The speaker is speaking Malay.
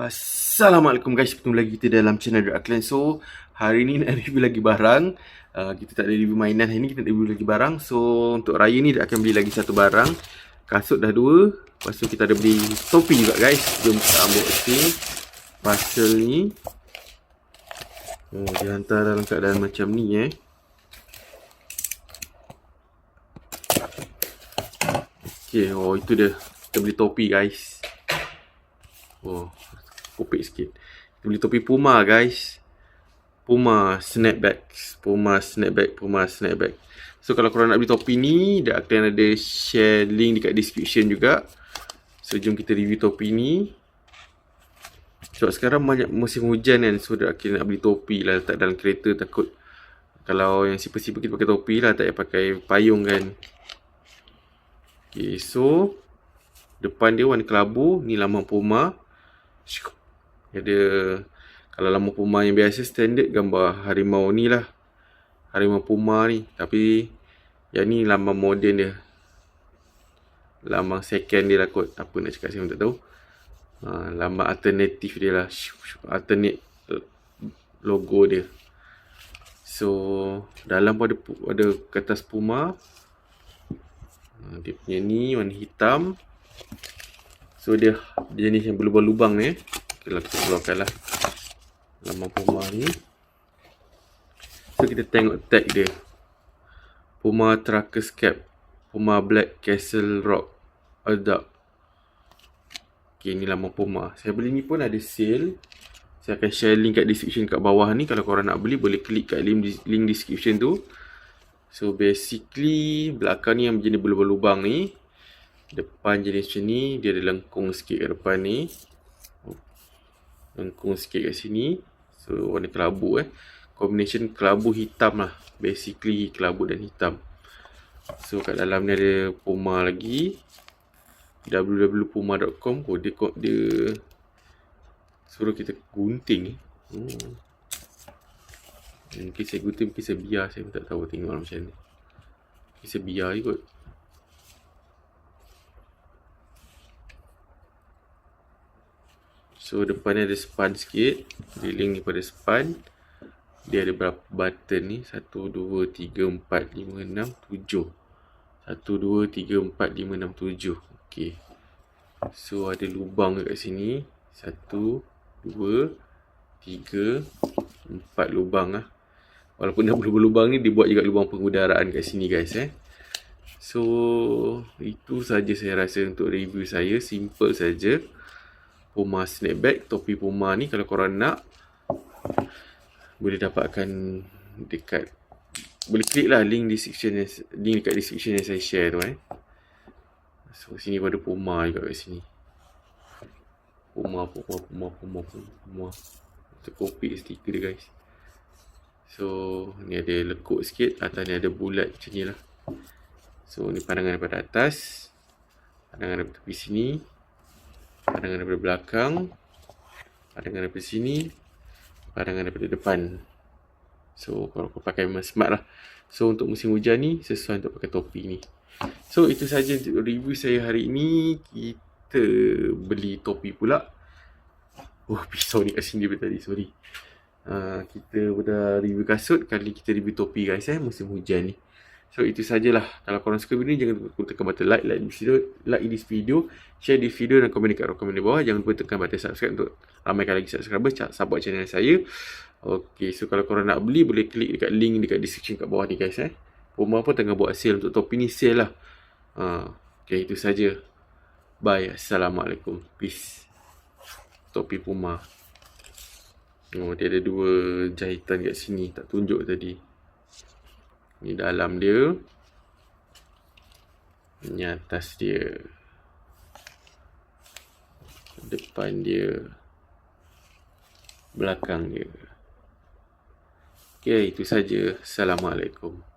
Assalamualaikum guys, bertemu lagi kita dalam channel Drag Clan So, hari ni nak review lagi barang. Uh, Kita tak ada review mainan, hari ni kita nak review lagi barang. So, untuk raya ni dia akan beli lagi satu barang. Kasut dah dua. Lepas tu kita ada beli topi juga guys. Jom kita ambil sini Parcel ni. Oh, dia hantar dalam keadaan macam ni eh. Okay, oh itu dia. Kita beli topi guys. Oh, kopek sikit. Kita beli topi Puma guys. Puma snapback. Puma snapback. Puma snapback. So kalau korang nak beli topi ni, dia akan ada share link dekat description juga. So jom kita review topi ni. Sebab sekarang banyak musim hujan kan. So dia akan nak beli topi lah letak dalam kereta takut. Kalau yang siapa-siapa kita pakai topi lah. Tak payah pakai payung kan. Okay so. Depan dia warna kelabu. Ni lambang Puma. Ada kalau lama puma yang biasa standard gambar harimau ni lah. Harimau puma ni. Tapi yang ni lambang moden dia. Lambang second dia lah kot. Apa nak cakap saya pun tak tahu. Ha, lambang alternatif dia lah. Alternate logo dia. So dalam pun ada, ada kertas puma. Ha, dia punya ni warna hitam. So dia jenis yang berlubang-lubang ni. Lah kita keluarkan lah. Lama Puma ni. So kita tengok tag dia. Puma Truckers Cap. Puma Black Castle Rock. Adapt. Okay ni lama Puma. Saya beli ni pun ada sale. Saya akan share link kat description kat bawah ni. Kalau korang nak beli boleh klik kat link, link description tu. So basically belakang ni yang jenis berlubang-lubang ni. Depan jenis macam ni Dia ada lengkung sikit kat depan ni Lengkung sikit kat sini. So warna kelabu eh. Combination kelabu hitam lah. Basically kelabu dan hitam. So kat dalam ni ada Puma lagi. Www.puma.com oh, dia, dia Suruh kita gunting eh. Hmm. Mungkin saya gunting Mungkin saya biar. Saya pun tak tahu tengok macam ni Mungkin saya biar je kot So depan ni ada span sikit. Drilling ni pada span. Dia ada berapa button ni? 1, 2, 3, 4, 5, 6, 7 1, 2, 3, 4, 5, 6, 7 Okay So ada lubang kat sini. 1, 2, 3, 4 lubang lah. Walaupun dah berlubang ni Dia buat juga lubang pengudaraan kat sini guys eh. So Itu saja saya rasa untuk review saya. Simple saja Puma snapback topi Puma ni kalau korang nak boleh dapatkan dekat boleh klik lah link description yang, link dekat description yang saya share tu eh. So sini pun ada Puma juga kat sini. Puma Puma Puma Puma Puma. Itu kopi stiker dia guys. So ni ada lekuk sikit atas ni ada bulat macam ni lah. So ni pandangan daripada atas. Pandangan daripada tepi sini pandangan daripada belakang. Pandangan daripada sini. Pandangan daripada depan. So kalau kau pakai memang smart lah. So untuk musim hujan ni sesuai untuk pakai topi ni. So itu saja untuk review saya hari ini kita beli topi pula. Oh pisau ni kat sini tadi sorry. Uh, kita dah review kasut. Kali kita review topi guys eh musim hujan ni So itu sajalah. Kalau korang suka video ni jangan lupa tekan button like, like this video, like this video, share this video dan komen dekat komen di bawah. Jangan lupa tekan button subscribe untuk ramaikan lagi subscriber, support channel saya. Okay, so kalau korang nak beli boleh klik dekat link dekat description kat bawah ni guys eh. Puma pun tengah buat sale untuk topi ni sale lah. Ha, okay, itu saja. Bye. Assalamualaikum. Peace. Topi Puma. Oh, dia ada dua jahitan kat sini. Tak tunjuk tadi. Ni dalam dia. Ni atas dia. Depan dia. Belakang dia. Okay, itu saja. Assalamualaikum.